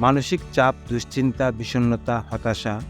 মানসিক চাপ, দুশ্চিন্তা, বিষণ্ণতা, হতাশা,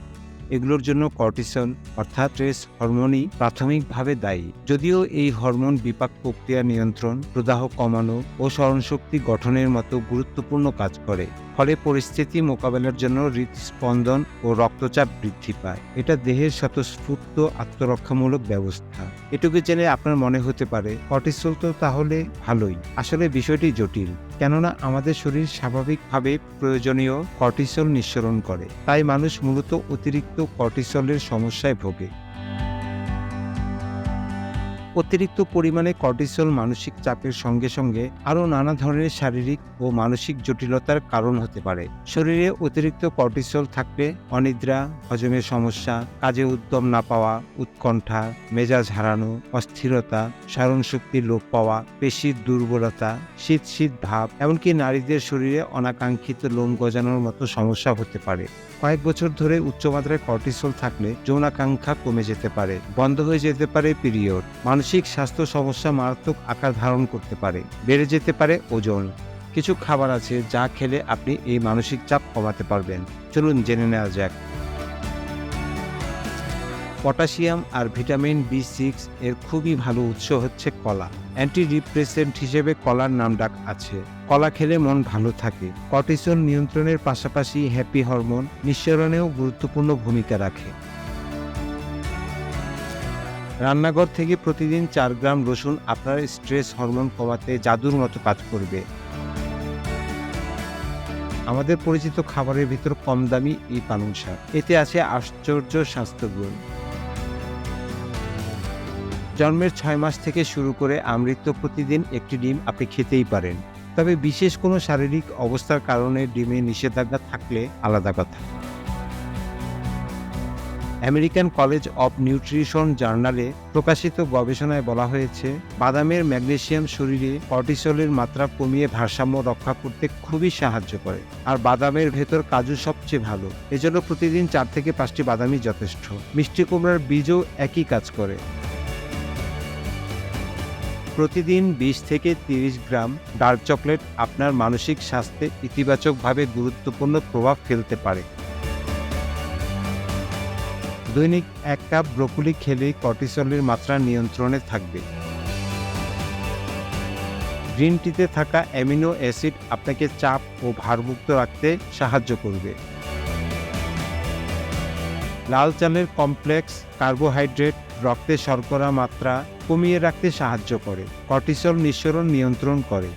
এগুলোর জন্য কর্টিসন অর্থাৎ স্ট্রেস হরমোনই প্রাথমিকভাবে দায়ী। যদিও এই হরমোন বিপাক প্রক্রিয়া নিয়ন্ত্রণ, প্রদাহ কমানো ও স্মরণশক্তি গঠনের মতো গুরুত্বপূর্ণ কাজ করে, ফলে পরিস্থিতি মোকাবেলার জন্য হৃদস্পন্দন ও রক্তচাপ বৃদ্ধি পায়। এটা দেহের স্বতঃস্ফূর্ত আত্মরক্ষামূলক ব্যবস্থা। এটুকু জেনে আপনার মনে হতে পারে, কর্টিসল তো তাহলে ভালোই। আসলে বিষয়টি জটিল, কেননা আমাদের শরীর স্বাভাবিকভাবে প্রয়োজনীয় কর্টিসল নিঃসরণ করে। তাই মানুষ মূলত অতিরিক্ত কর্টিসলের সমস্যায় ভোগে। অতিরিক্ত পরিমাণে কর্টিসল মানসিক চাপের সঙ্গে সঙ্গে আরও নানা ধরনের শারীরিক ও মানসিক জটিলতার কারণ হতে পারে। শরীরে অতিরিক্ত কর্টিসল থাকলে অনিদ্রা হজমের সমস্যা, কাজে উদ্যম না পাওয়া, উৎকণ্ঠা, মেজাজ হারানো, অস্থিরতা স্মরণশক্তির লোপ পাওয়া, পেশির দুর্বলতা, শীত শীত ভাব, এমনকি নারীদের শরীরে অনাকাঙ্ক্ষিত লোম গজানোর মতো সমস্যা হতে পারে। কয়েক বছর ধরে উচ্চমাত্রায় কর্টিসল থাকলে যৌনাকাঙ্ক্ষা কমে যেতে পারে, বন্ধ হয়ে যেতে পারে পিরিয়ড। মানসিক স্বাস্থ্য সমস্যা মারাত্মক আকার ধারণ করতে পারে, বেড়ে যেতে পারে ওজন। কিছু খাবার আছে যা খেলে আপনি এই মানসিক চাপ কমাতে পারবেন। চলুন জেনে নেওয়া যাক। পটাশিয়াম আর ভিটামিন বি সিক্স এর খুবই ভালো উৎস হচ্ছে কলা। অ্যান্টি ডিপ্রেসেন্ট হিসেবে কলার নামডাক আছে। কলা খেলে মন ভালো থাকে। কর্টিসল নিয়ন্ত্রণের পাশাপাশি হ্যাপি হরমোন নিঃসরণেও গুরুত্বপূর্ণ ভূমিকা রাখে। রান্নাঘর থেকে প্রতিদিন চার গ্রাম রসুন আপনার স্ট্রেস হরমোন কমাতে জাদুর মতো কাজ করবে। আমাদের পরিচিত খাবারের ভিতর কম দামি এই পালং শাক। এতে আছে আশ্চর্য স্বাস্থ্যগুণ জন্মের ছয় মাস থেকে শুরু করে আমৃত্য প্রতিদিন একটি ডিম আপনি খেতেই পারেন। তবে বিশেষ কোনো শারীরিক অবস্থার কারণে ডিমে নিষেধাজ্ঞা থাকলে আলাদা কথা। আমেরিকান কলেজ অব নিউট্রিশন জার্নালে প্রকাশিত গবেষণায় বলা হয়েছে, বাদামের ম্যাগনেশিয়াম শরীরে কর্টিসলের মাত্রা কমিয়ে ভারসাম্য রক্ষা করতে খুবই সাহায্য করে, আর বাদামের ভেতর কাজু সবচেয়ে ভালো। এজন্য প্রতিদিন চার থেকে পাঁচটি বাদামই যথেষ্ট। মিষ্টি কুমড়ার বীজও একই কাজ করে। প্রতিদিন বিশ থেকে তিরিশ গ্রাম ডার্ক চকলেট আপনার মানসিক স্বাস্থ্যে ইতিবাচকভাবে গুরুত্বপূর্ণ প্রভাব ফেলতে পারে। দৈনিক এক কাপ ব্রোকলি খেলে কর্টিসলের মাত্রা নিয়ন্ত্রণে থাকবে। গ্রিন টিতে থাকা অ্যামিনো অ্যাসিড আপনাকে চাপ ও ভারমুক্ত রাখতে সাহায্য করবে। লাল চালের কমপ্লেক্স কার্বোহাইড্রেট রক্তে শর্করা মাত্রা কমিয়ে রাখতে সাহায্য করে। কর্টিসল নিঃসরণ নিয়ন্ত্রণ করে।